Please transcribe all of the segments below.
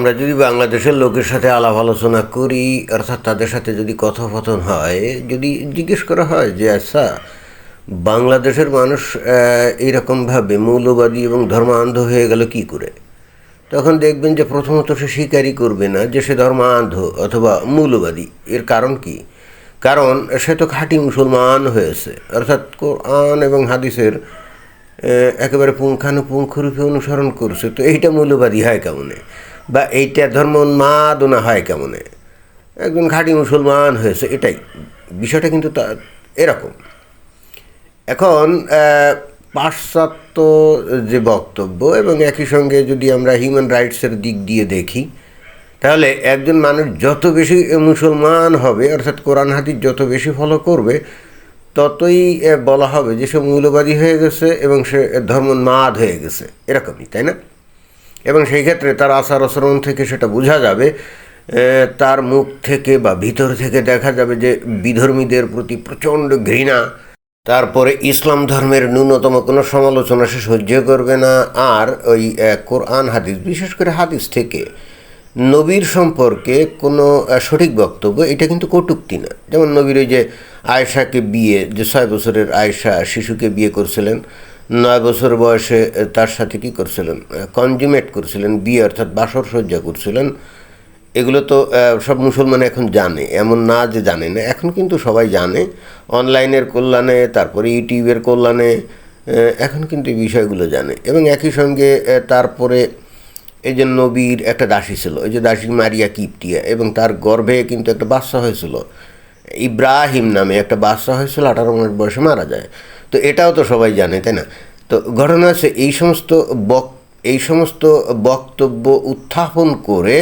আমরা যদি বাংলাদেশের লোকের সাথে আলাপ আলোচনা করি, অর্থাৎ তাদের সাথে যদি কথোপকথন হয়, যদি জিজ্ঞেস করা হয় যে আচ্ছা বাংলাদেশের মানুষ এইরকমভাবে মৌলবাদী এবং ধর্মান্ধ হয়ে গেল কি করে? তখন দেখবেন যে, প্রথমত সে স্বীকারই করবে না যে, সে ধর্মান্ধ অথবা মৌলবাদী। এর কারণ কি? কারণ সে তো খাঁটি মুসলমান হয়েছে। অর্থাৎ কোরআন এবং হাদিসের একেবারে পুঙ্খানুপুঙ্খরূপে অনুসরণ করছে। তো এইটা মৌলবাদী হয় কেমনে? বা এইটা ধর্ম উন্মাদনা হয় কেমনে? একজন খাঁটি মুসলমান হয়েছে, এটাই। বিষয়টা কিন্তু তা, এরকম। এখন পাশ্চাত্য যে বক্তব্য এবং একই সঙ্গে যদি আমরা হিউম্যান রাইটসের দিক দিয়ে দেখি, তাহলে একজন মানুষ যত বেশি মুসলমান হবে, অর্থাৎ কোরআন হাদিস যত বেশি ফলো করবে, ততই বলা হবে যে সে মৌলবাদী হয়ে গেছে এবং সে ধর্মনাদ হয়ে গেছে। এরকমই, তাই না? এবং সেই ক্ষেত্রে তার আচার আচরণ থেকে সেটা বোঝা যাবে তার মুখ থেকে বা ভিতর থেকে দেখা যাবে যে বিধর্মীদের প্রতি প্রচণ্ড ঘৃণা। তারপরে ইসলাম ধর্মের ন্যূনতম কোনো সমালোচনা সে সহ্য করবে না। আর ওই কোরআন হাদিস, বিশেষ করে হাদিস থেকে নবীর সম্পর্কে কোনো সঠিক বক্তব্য এটা কিন্তু কটুক্তি না। যেমন নবীর ওই যে আয়েশাকে বিয়ে, যে ছয় বছরের আয়েশা শিশুকে বিয়ে করছিলেন নয় বছর বয়সে তার সাথে কি করছিলেন? কনজুমেট করছিলেন বিয়ে অর্থাৎ বাসর সজ্জা করছিলেন। এগুলো তো সব মুসলমান এখন জানে, এমন না যে জানে না, এখন কিন্তু সবাই জানে। অনলাইনের কল্যাণে, তারপরে ইউটিউবের কল্যাণে এখন কিন্তু এই বিষয়গুলো জানে। এবং একই সঙ্গে তারপরে এই যে নবীর একটা দাসী ছিল, ওই যে দাসী মারিয়া কিপটিয়া, এবং তার গর্ভে কিন্তু একটা বাচ্চা হয়েছিল। ইব্রাহিম নামে একটা বাচ্চা হয়েছিল, আঠারো মাস বয়সে মারা যায়। তো এটাও তো সবাই জানে, তাই না? তো ঘটনা আছে এই সমস্ত বক, এই সমস্ত বক্তব্য উত্থাপন করে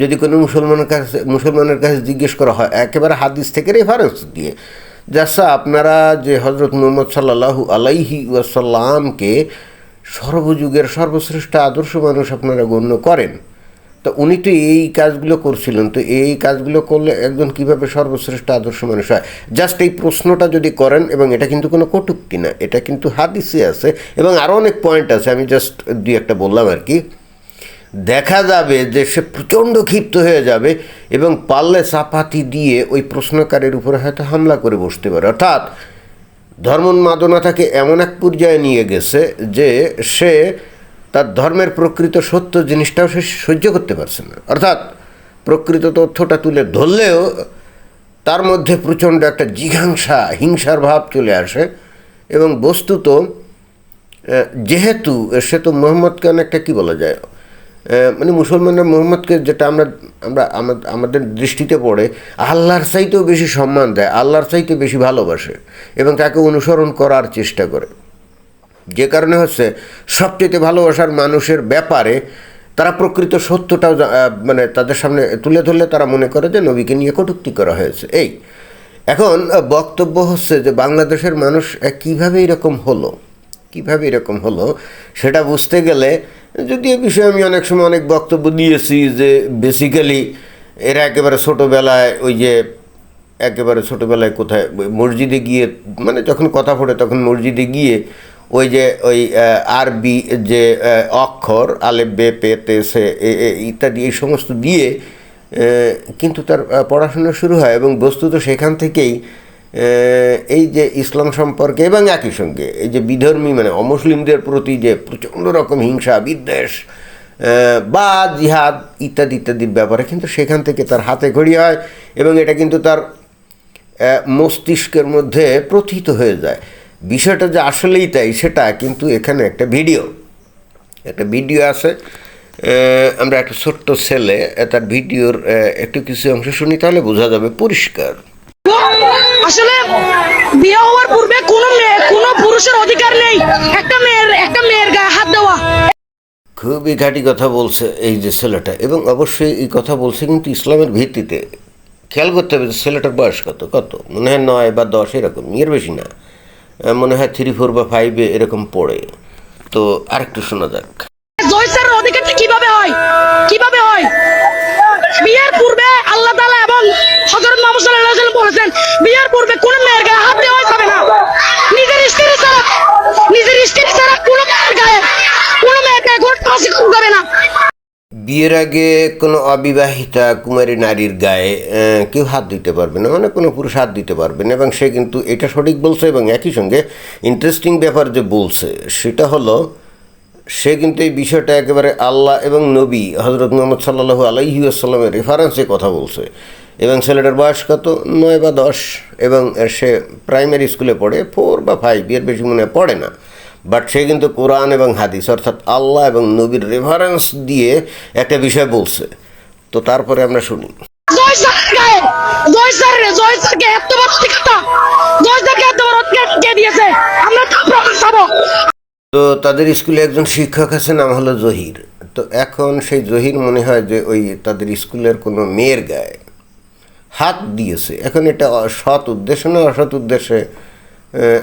যদি কোনো মুসলমানের কাছে মুসলমানের কাছে জিজ্ঞেস করা হয়, একেবারে হাদিস থেকে রেফারেন্স দিয়ে যাচ্ছা আপনারা যে হজরত মোহাম্মদ সাল্লাহু আলাইহি ওয়াসাল্লামকে সর্বযুগের সর্বশ্রেষ্ঠ আদর্শ মানুষ আপনারা গণ্য করেন তো উনি তো এই কাজগুলো করছিলেন, তো এই কাজগুলো করলে একজন কীভাবে সর্বশ্রেষ্ঠ আদর্শ মানুষ হয়? জাস্ট এই প্রশ্নটা যদি করেন, এবং এটা কিন্তু কোনো কটুক্তি না, এটা কিন্তু হাদিসে আছে, এবং আরও অনেক পয়েন্ট আছে, আমি জাস্ট দুই একটা বললাম আর কি। দেখা যাবে যে সে প্রচণ্ড ক্ষিপ্ত হয়ে যাবে, এবং পাল্লে চাপাতি দিয়ে ওই প্রশ্নকারের উপরে হয়তো হামলা করে বসতে পারে। অর্থাৎ ধর্মোন্মাদনা তাকে এমন এক পর্যায়ে নিয়ে গেছে যে সে তার ধর্মের প্রকৃত সত্য জিনিসটাও সে সহ্য করতে পারছে না। অর্থাৎ প্রকৃত তথ্যটা তুলে ধরলেও তার মধ্যে প্রচণ্ড একটা জিঘাংসা, হিংসার ভাব চলে আসে এবং বস্তুত যেহেতু সে তো মোহাম্মদকে অনেকটা কী বলা যায় মানে মুসলমানরা মোহাম্মদকে যেটা আমরা আমরা আমাদের দৃষ্টিতে পড়ে, আল্লাহর চাইতেও বেশি সম্মান দেয়, আল্লাহর চাইতে বেশি ভালোবাসে এবং তাকে অনুসরণ করার চেষ্টা করে। যে কারণে হচ্ছে সবচেয়ে ভালোবাসার মানুষের ব্যাপারে তারা প্রকৃত সত্যটাও মানে তাদের সামনে তুলে ধরলে তারা মনে করে যে নবীকে নিয়ে কটূক্তি করা হয়েছে। এই, এখন বক্তব্য হচ্ছে যে বাংলাদেশের মানুষ কীভাবে এরকম হলো? কীভাবে এরকম হলো? সেটা বুঝতে গেলে, যদি এ বিষয়ে আমি অনেক সময় অনেক বক্তব্য দিয়েছি যে বেসিক্যালি এরা একেবারে ছোটোবেলায় ওই যে একেবারে ছোটোবেলায় কোথায় মসজিদে গিয়ে মানে যখন কথা ফোটে তখন মসজিদে গিয়ে ওই যে ওই আরবি যে অক্ষর আলেপ বে, পে, তে, সে ইত্যাদি, এই সমস্ত দিয়ে কিন্তু তার পড়াশোনা শুরু হয় এবং বস্তুত সেখান থেকেই এই যে ইসলাম সম্পর্কে এবং একই সঙ্গে, এই যে বিধর্মী মানে অমুসলিমদের প্রতি যে প্রচণ্ড রকম হিংসা, বিদ্বেষ বা জিহাদ ইত্যাদি, ইত্যাদির ব্যাপারে কিন্তু সেখান থেকে তার হাতে ঘড়ি হয় এবং এটা কিন্তু তার মস্তিষ্কের মধ্যে প্রথিত হয়ে যায়। বিষয়টা যে আসলেই তাই সেটা কিন্তু এখানে একটা ভিডিও। একটা ভিডিও আছে আমরা একটা ছোট্ট ছেলে তার ভিডিওর একটু কিছু অংশ শুনি তাহলে বোঝা যাবে পরিষ্কার। আসলে বিয়ে হওয়ার পূর্বে কোনো মেয়ে কোনো পুরুষের অধিকার নেই। একটা মেয়ের একটা মেয়ের গায়ে হাত দেওয়া। খুবই ঘাঁটি কথা বলছে এই যে ছেলেটা এবং অবশ্যই এই কথা বলছে কিন্তু ইসলামের ভিত্তিতে। খেয়াল করতে হবে যে ছেলেটার বয়স কত কত? মনে হয় নয় বা দশ এরকম এর বেশি না। মনে হয় থ্রি ফোর বা ফাইভে এরকম পড়ে। তো আরেকটু শোনা যাক। কীভাবে হয়? কীভাবে হয়? বিয়ের পূর্বে আল্লাহ তাআলা এবং হযরত মুহাম্মদ বলেছেন, বিয়ের পূর্বে কোনো মেয়ের গায়ে হাত দেওয়া যাবে না। নিজের স্ত্রী ছাড়া, নিজের স্ত্রী ছাড়া কোনো মেয়ের গায়ে, কোনো টাচ করবে না। বিয়ের আগে কোনো অবিবাহিতা কুমারী নারীর গায়ে কেউ হাত দিতে পারবে না মানে কোনো পুরুষ হাত দিতে পারবে না, এবং সে কিন্তু এটা সঠিক বলছে এবং একই সঙ্গে ইন্টারেস্টিং ব্যাপার যে বলছে, সেটা হলো সে কিন্তু এই বিষয়টা একেবারে আল্লাহ এবং নবী হজরত মোহাম্মদ সাল্লাহু আলাইহি আসসালামের রেফারেন্সে কথা বলছে। এবং ছেলেটার বয়স কত? নয় বা দশ। এবং সে প্রাইমারি স্কুলে পড়ে ফোর বা ফাইভ এর বেশি মনে পড়ে না। বাট সে কিন্তু কোরআন এবং হাদিস, অর্থাৎ আল্লাহ এবং নবীর রেফারেন্স দিয়ে একটা বিষয় বলছে। তো তারপরে আমরা শুনি। তো তাদের স্কুলে একজন শিক্ষক আছে, নাম হলো জহির। তো এখন সেই জহির মনে হয় যে ওই তাদের স্কুলের কোনো মেয়ের গায়ে হাত দিয়েছে। এখন এটা সৎ উদ্দেশ্য না অসৎ উদ্দেশ্যে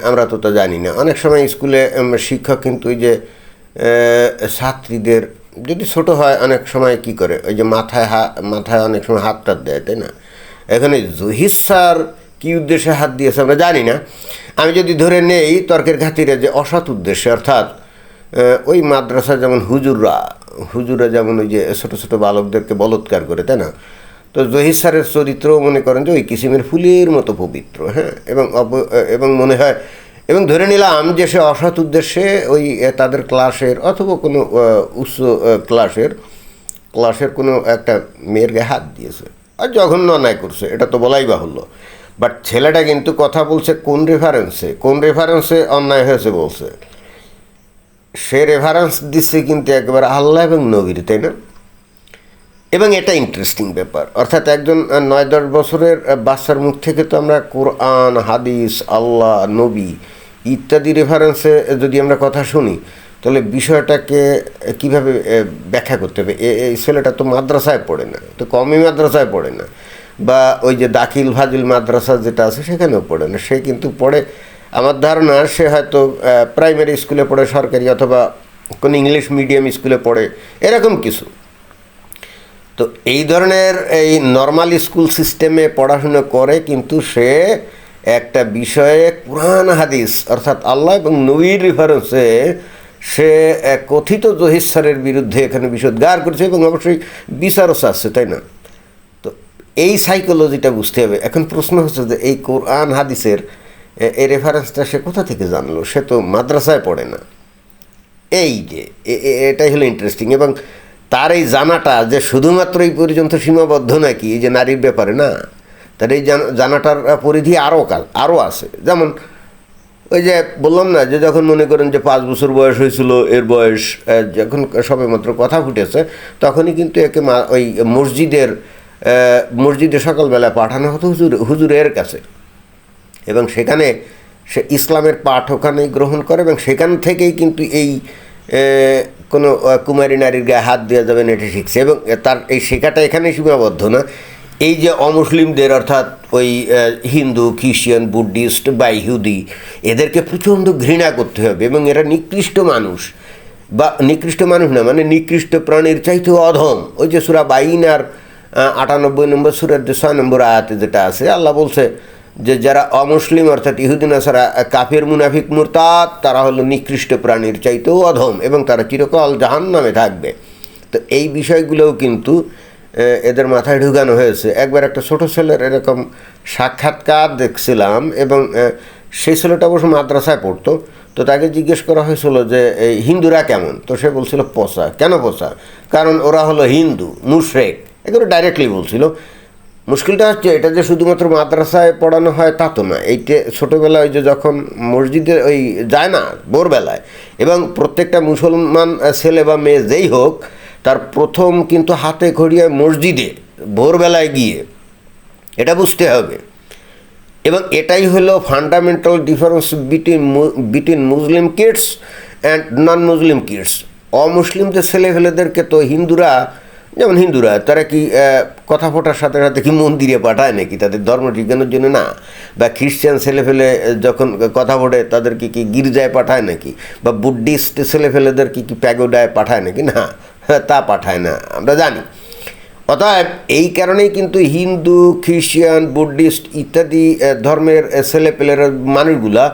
আমরা তো তা জানি না। অনেক সময় স্কুলে শিক্ষক কিন্তু ওই যে ছাত্রীদের যদি ছোট হয়, অনেক সময় কি করে? ওই যে মাথায় হা, মাথায় অনেক সময় হাত টাত দেয়, তাই না? এখানে জহির স্যার কী উদ্দেশ্যে হাত দিয়েছে আমরা জানি না। আমি যদি ধরে নেই, তর্কের খাতিরে যে অসৎ উদ্দেশ্যে, অর্থাৎ ওই মাদ্রাসা যেমন হুজুররা হুজুরা যেমন ওই যে ছোটো ছোটো বালকদেরকে বলৎকার করে, তাই না? তো জহির স্যারের চরিত্রও মনে করেন যে ওই কিসিমের ফুলের মতো পবিত্র হ্যাঁ? এবং এবং মনে হয়, এবং ধরে নিলাম যে সে অসৎ উদ্দেশ্যে ওই তাদের ক্লাসের অথবা কোনো উচ্চ ক্লাসের ক্লাসের কোনো একটা মেয়ের গায়ে হাত দিয়েছে। আর জঘন্য অন্যায় করছে, এটা তো বলাই বাহুল্য। বাট ছেলেটা কিন্তু কথা বলছে কোন রেফারেন্সে কোন রেফারেন্সে অন্যায় হয়েছে বলছে? সে রেফারেন্স দিচ্ছে কিন্তু একবার আল্লাহ এবং নবীর, তাই না? এবং এটা ইন্টারেস্টিং ব্যাপার। অর্থাৎ একজন নয় দশ বছরের বাচ্চার মুখ থেকে তো আমরা কোরআন, হাদিস, আল্লাহ, নবী ইত্যাদি রেফারেন্সে যদি আমরা কথা শুনি, তাহলে বিষয়টাকে কীভাবে ব্যাখ্যা করতে হবে? এই ছেলেটা তো মাদ্রাসায় পড়ে না, তো কমই মাদ্রাসায় পড়ে না। বা ওই যে দাখিল ফাজিল মাদ্রাসা যেটা আছে, সেখানেও পড়ে না। সে কিন্তু পড়ে, আমার ধারণা সে হয়তো প্রাইমারি স্কুলে পড়ে, সরকারি অথবা কোনো ইংলিশ মিডিয়াম স্কুলে পড়ে, এরকম কিছু। তো এই ধরনের এই নর্মাল স্কুল সিস্টেমে পড়াশুনো করে কিন্তু সে একটা বিষয়ে কোরআন, হাদিস অর্থাৎ আল্লাহ এবং নবীর রেফারেন্সে সে কথিত জহির স্যারের বিরুদ্ধে এখানে বিষোদ্গার করেছে এবং অবশ্যই বিচারও চাচ্ছে, তাই না? তো এই সাইকোলজিটা বুঝতে হবে। এখন প্রশ্ন হচ্ছে যে এই কোরআন, হাদিসের এই রেফারেন্সটা সে কোথা থেকে জানলো? সে তো মাদ্রাসায় পড়ে না। এই যে এটাই হলো ইন্টারেস্টিং এবং তার এই জানাটা যে শুধুমাত্র এই পর্যন্ত সীমাবদ্ধ নাকি, এই যে নারীর ব্যাপারে না, তার এই জান- জানাটার পরিধি আরও কাল আরও আছে। যেমন ওই যে বললাম না যে যখন মনে করেন যে পাঁচ বছর বয়স হয়েছিল, এর বয়স যখন সবেমাত্র কথা ফুটেছে, তখনই কিন্তু একে ওই মসজিদের মসজিদে সকালবেলা পাঠানো হতো হুজুর হুজুরের কাছে। এবং সেখানে সে ইসলামের পাঠ ওখানেই গ্রহণ করে এবং সেখান থেকেই কিন্তু এই কোনো কুমারী নারীর গায়ে হাত দেওয়া যাবে না, এটা শিখছে এবং তার এই শেখাটা এখানে সীমাবদ্ধ না। এই যে অমুসলিমদের অর্থাৎ ওই হিন্দু, খ্রিস্টান, বুদ্ধিস্ট বা ইহুদি এদেরকে প্রচণ্ড ঘৃণা করতে হবে এবং এরা নিকৃষ্ট মানুষ। বা নিকৃষ্ট মানুষ না মানে নিকৃষ্ট প্রাণীর চাইতে অধম। ওই যে সুরা বাইন আর আটানব্বই নম্বর, সুরের যে ছয় নম্বর আয়াতে যেটা আছে, আল্লাহ বলছে যে যারা অমুসলিম অর্থাৎ ইহুদিন আসারা কাফের, মুনাফিক, মুরতাদ, তারা হলো নিকৃষ্ট প্রাণীর চাইতেও অধম এবং তারা চিরকাল জাহান নামে থাকবে। তো এই বিষয়গুলোও কিন্তু এদের মাথায় ঢুকানো হয়েছে। একবার একটা ছোট ছেলের এরকম সাক্ষাৎকার দেখছিলাম এবং সেই ছেলেটা অবশ্য মাদ্রাসায় পড়তো। তো তাকে জিজ্ঞেস করা হয়েছিল যে এই হিন্দুরা কেমন? তো সে বলছিল পচা কেন পচা কারণ ওরা হলো হিন্দু, মুশরেক। এগুলো ডাইরেক্টলি বলছিল। মুশকিলটা হচ্ছে এটা যে শুধুমাত্র মাদ্রাসায় পড়ানো হয় তা তো না এইটা ছোটোবেলায় ওই যে যখন মসজিদে ওই যায় না, ভোরবেলায়, এবং প্রত্যেকটা মুসলমান ছেলে বা মেয়ে যেই হোক, তার প্রথম কিন্তু হাতে খড়িয়ে মসজিদে, ভোরবেলায় গিয়ে এটা বুঝতে হবে। এবং এটাই হলো fundamental difference between between Muslim kids and non Muslim kids অমুসলিমদের ছেলেফেলেদেরকে তো হিন্দুরা যেমন হিন্দুরা, তারা কি কথা ফোটার সাথে সাথে কি মন্দিরে পাঠায় নাকি? তাদের ধর্ম ঠিকানোর জন্য না। বা খ্রিস্টান ছেলেফেলে যখন কথা ফোটে তাদেরকে কি গির্জায় পাঠায় নাকি? বা বুদ্ধিস্ট ছেলেফেলেদেরকে কি প্যাগোডায় পাঠায় নাকি? না তা পাঠায় না, আমরা জানি। অতএব এই কারণেই কিন্তু হিন্দু, খ্রিস্টান, বুদ্ধিস্ট ইত্যাদি ধর্মের ছেলেপেলেরা মানুষগুলা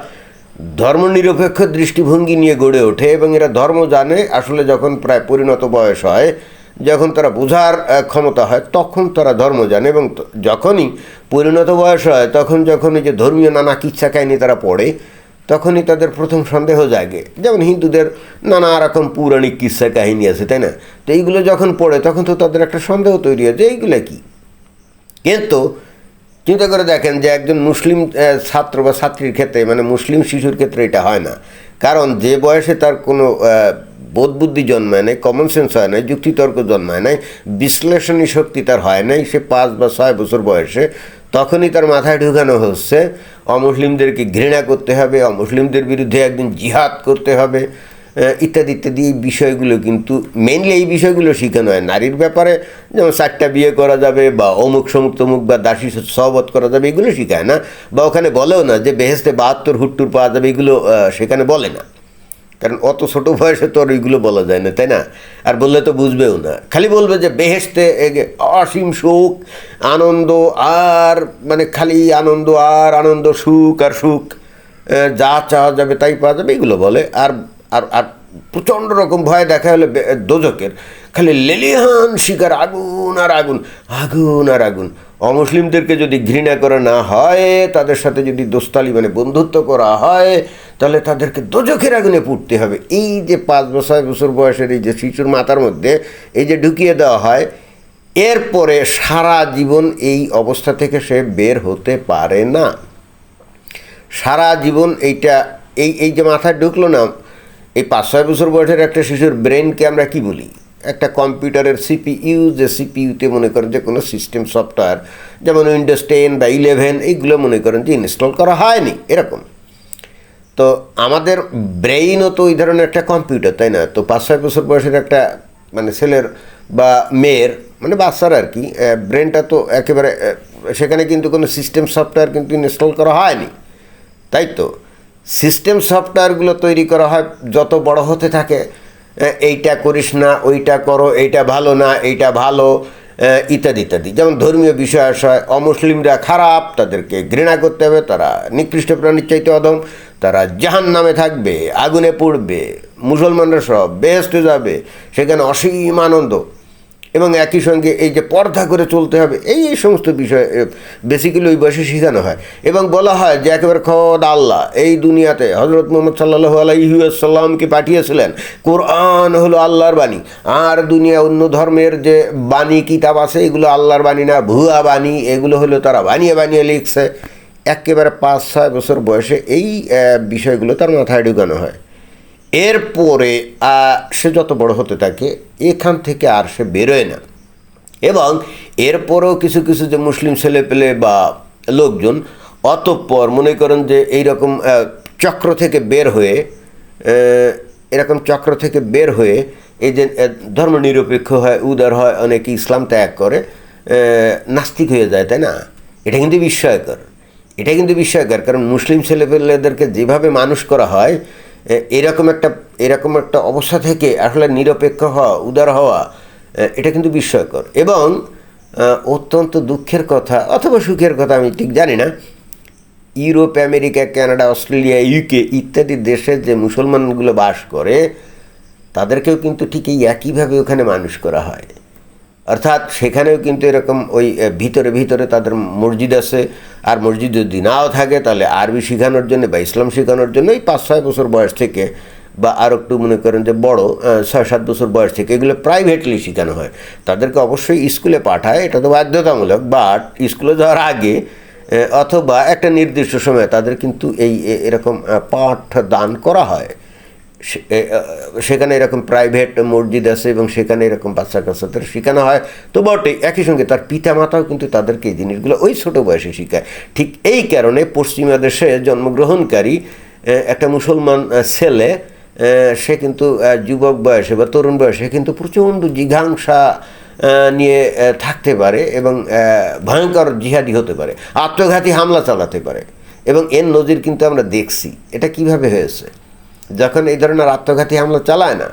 ধর্মনিরপেক্ষ দৃষ্টিভঙ্গি নিয়ে গড়ে ওঠে এবং এরা ধর্ম জানে, আসলে যখন প্রায় পরিণত বয়স হয় যখন তারা বোঝার ক্ষমতা হয়, তখন তারা ধর্ম জানে এবং যখনই পরিণত বয়স হয়, তখন যখন যে ধর্মীয় নানা কিচ্ছা কাহিনী তারা পড়ে, তখনই তাদের প্রথম সন্দেহ জাগে। যেমন হিন্দুদের নানা রকম পৌরাণিক কিচ্ছা কাহিনী আছে, তাই না? তো এইগুলো যখন পড়ে, তখন তো তাদের একটা সন্দেহ তৈরি হয় যে এইগুলো কী? কিন্তু চিন্তা করে দেখেন যে একজন মুসলিম ছাত্র বা ছাত্রীর ক্ষেত্রে মানে মুসলিম শিশুর ক্ষেত্রে এটা হয় না। কারণ যে বয়সে তার কোনো আহ, বোধ বুদ্ধি জন্মায় নাই কমন সেন্স হয় নাই যুক্তিতর্ক জন্মায় নাই বিশ্লেষণী শক্তি তার হয় নাই সে পাঁচ বা ছয় বছর বয়সে তখনই তার মাথায় ঢুকানো হচ্ছে অমুসলিমদেরকে ঘৃণা করতে হবে অমুসলিমদের বিরুদ্ধে একদিন জিহাদ করতে হবে ইত্যাদি ইত্যাদি এই বিষয়গুলো কিন্তু মেনলি এই বিষয়গুলো শেখানো হয়। নারীর ব্যাপারে যেমন চারটা বিয়ে করা যাবে বা অমুক সমুক তমুক বা দাসী সহবত করা যাবে এগুলো শেখায় না বা ওখানে বলেও না যে বেহেস্তে বাহাত্তর হুট্টুর পাওয়া যাবে এগুলো সেখানে বলে না। কারণ অত ছোট বয়সে তো আর ওইগুলো বলা যায় না, তাই না? আর বললে তো বুঝবেও না। খালি বলবে যে বেহেস্তে অসীম সুখ, আনন্দ আর মানে খালি আনন্দ আর, আনন্দ সুখ আর সুখ যা চাওয়া যাবে তাই পাওয়া যাবে, এগুলো বলে। আর আর আর প্রচণ্ড রকম ভয় দেখা হলে দোজকের খালি লেলিহান শিকার আগুন আর আগুন আগুন আর আগুন। অমুসলিমদেরকে যদি ঘৃণা করা না হয়, তাদের সাথে যদি দোস্তালি মানে বন্ধুত্ব করা হয়, তাহলে তাদেরকে দোজখের আগুনে পুড়তে হবে। এই যে পাঁচ বছর বছর বয়সের এই যে শিশুর মাথার মধ্যে এই যে ঢুকিয়ে দেওয়া হয়, এরপরে সারা জীবন এই অবস্থা থেকে সে বের হতে পারে না। সারা জীবন এইটা, এই এই যে মাথায় ঢুকলো না, এই পাঁচ, ছয় বছর বয়সের একটা শিশুর ব্রেনকে আমরা কি বলি? একটা কম্পিউটারের সিপিইউ, যে সিপিইউতে মনে করেন যে কোনো সিস্টেম, সফটওয়্যার, যেমন উইন্ডোজ টেন বা ইলেভেন, এইগুলো মনে করেন যে ইনস্টল করা হয়নি, এরকম। তো আমাদের ব্রেইনও তো ওই ধরনের একটা কম্পিউটার, তাই না? তো পাঁচ, ছয় বছর বয়সের একটা মানে ছেলের বা মেয়ের মানে বাচ্চার আর কি ব্রেনটা তো একেবারে সেখানে কিন্তু কোনো সিস্টেম, সফটওয়্যার কিন্তু ইনস্টল করা হয়নি। তাই তো? সিস্টেম, সফটওয়্যারগুলো তৈরি করা হয়, যত বড় হতে থাকে এইটা করিস না, ওইটা করো, এইটা ভালো না, এইটা ভালো ইত্যাদি ইত্যাদি। যেমন ধর্মীয় বিষয় আশয়, অমুসলিমরা খারাপ, তাদেরকে ঘৃণা করতে হবে, তারা নিকৃষ্ট প্রাণীর চাইতে অদম তারা জাহান নামে থাকবে, আগুনে পড়বে, মুসলমানরা সব বেহেস্টে যাবে, সেখানে অসীম আনন্দ। এবং একই সঙ্গে এই যে পর্দা করে চলতে হবে, এই এই সমস্ত বিষয় বেসিক্যালি ওই বয়সে শেখানো হয়। এবং বলা হয় যে একেবারে খদ আল্লাহ, এই দুনিয়াতে হজরত মোহাম্মদ সাল্লাহ আলাইসাল্লামকে পাঠিয়েছিলেন, কোরআন হলো আল্লাহর বাণী। আর দুনিয়া অন্য ধর্মের যে বাণী, কিতাব আছে, এগুলো আল্লাহর বাণী না, ভুয়া বাণী, এগুলো হলো তারা বানিয়ে বানিয়ে লিখছে। একেবারে পাঁচ ছয় বছর বয়সে এই বিষয়গুলো তার মাথায় ঢুকানো হয়। এরপরে সে যত বড় হতে থাকে, এখান থেকে আর সে বেরোয় না। এবং এরপরেও কিছু কিছু যে মুসলিম ছেলেপেলে বা লোকজন, অতঃপর মনে করেন যে এইরকম চক্র থেকে বের হয়ে এরকম চক্র থেকে বের হয়ে, এই যে ধর্মনিরপেক্ষ হয়, উদার হয়, অনেকে ইসলাম ত্যাগ করে নাস্তিক হয়ে যায়, তাই না? এটা কিন্তু বিস্ময়কর। এটা কিন্তু বিস্ময়কর, কারণ মুসলিম ছেলেপেলেদেরকে যেভাবে মানুষ করা হয় এরকম একটা এরকম একটা অবস্থা থেকে আসলে নিরপেক্ষ হওয়া, উদার হওয়া এটা কিন্তু বিস্ময়কর। এবং অত্যন্ত দুঃখের কথা অথবা সুখের কথা আমি ঠিক জানি না। Europe, America, Canada, Australia UK ইত্যাদি দেশে যে মুসলমানগুলো বাস করে, তাদেরকেও কিন্তু ঠিক এই একইভাবে ওখানে মানুষ করা হয়। অর্থাৎ সেখানেও কিন্তু এরকম ওই ভিতরে ভিতরে তাদের মসজিদ আছে। আর মসজিদ যদি নাও থাকে, তাহলে আরবি শেখানোর জন্য বা ইসলাম শেখানোর জন্য এই পাঁচ ছয় বছর বয়স থেকে বা আর একটু মনে করেন যে বড় ছয় সাত বছর বয়স থেকে এগুলো প্রাইভেটলি শেখানো হয়। তাদেরকে অবশ্যই স্কুলে পাঠায়, এটা তো বাধ্যতামূলক বাট স্কুলে যাওয়ার আগে অথবা একটা নির্দিষ্ট সময়ে তাদের কিন্তু এই এরকম পাঠ দান করা হয়। সেখানে এরকম প্রাইভেট মসজিদ আছে এবং সেখানে এরকম বাচ্চা কাচ্চাদের শেখানো হয়। তো বটে একই সঙ্গে তার পিতা মাতাও কিন্তু তাদেরকে এই জিনিসগুলো ওই ছোটো বয়সে শেখায়। ঠিক এই কারণে পশ্চিমা দেশে জন্মগ্রহণকারী একটা মুসলমান ছেলে সে কিন্তু যুবক বয়সে বা তরুণ বয়সে কিন্তু প্রচণ্ড জিঘাংসা নিয়ে থাকতে পারে এবং ভয়ঙ্কর জিহাদি হতে পারে, আত্মঘাতী হামলা চালাতে পারে। এবং এর নজির কিন্তু আমরা দেখছি। এটা কীভাবে হয়েছে? যখন এই ধরনের আত্মঘাতী হামলা চালায় না,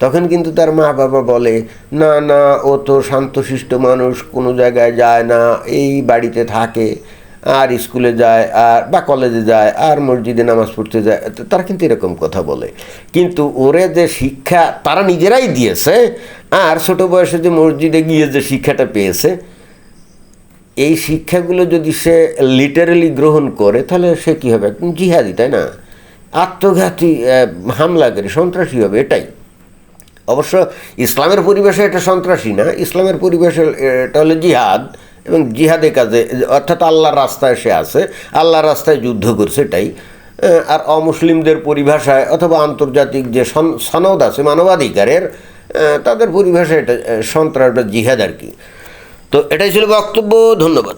তখন কিন্তু তার মা বাবা বলে, না না, ও তো শান্তশিষ্ট মানুষ, কোনো জায়গায় যায় না, এই বাড়িতে থাকে, আর স্কুলে যায়, আর, বা কলেজে যায়, আর মসজিদে নামাজ পড়তে যায়। তারা কিন্তু এরকম কথা বলে। কিন্তু ওরে যে শিক্ষা তারা নিজেরাই দিয়েছে, আর ছোট বয়সে যে মসজিদে গিয়ে যে শিক্ষাটা পেয়েছে, এই শিক্ষাগুলো যদি সে লিটারেলি গ্রহণ করে, তাহলে সে কী হবে? জিহাদি, তাই না? আত্মঘাতী হামলাকারী, সন্ত্রাসী হবে, এটাই। অবশ্য ইসলামের পরিবেশে এটা সন্ত্রাসী না, ইসলামের পরিবেশে এটা হলো জিহাদ এবং জিহাদে কাজে, অর্থাৎ আল্লাহর রাস্তায় সে আছে, আল্লাহর রাস্তায় যুদ্ধ করছে, এটাই। আর অমুসলিমদের পরিভাষায় অথবা আন্তর্জাতিক যে সন- সনদ আছে, মানবাধিকারের তাদের পরিভাষায় এটা সন্ত্রাস বা জিহাদ আর কি। তো এটাই ছিল বক্তব্য, ধন্যবাদ।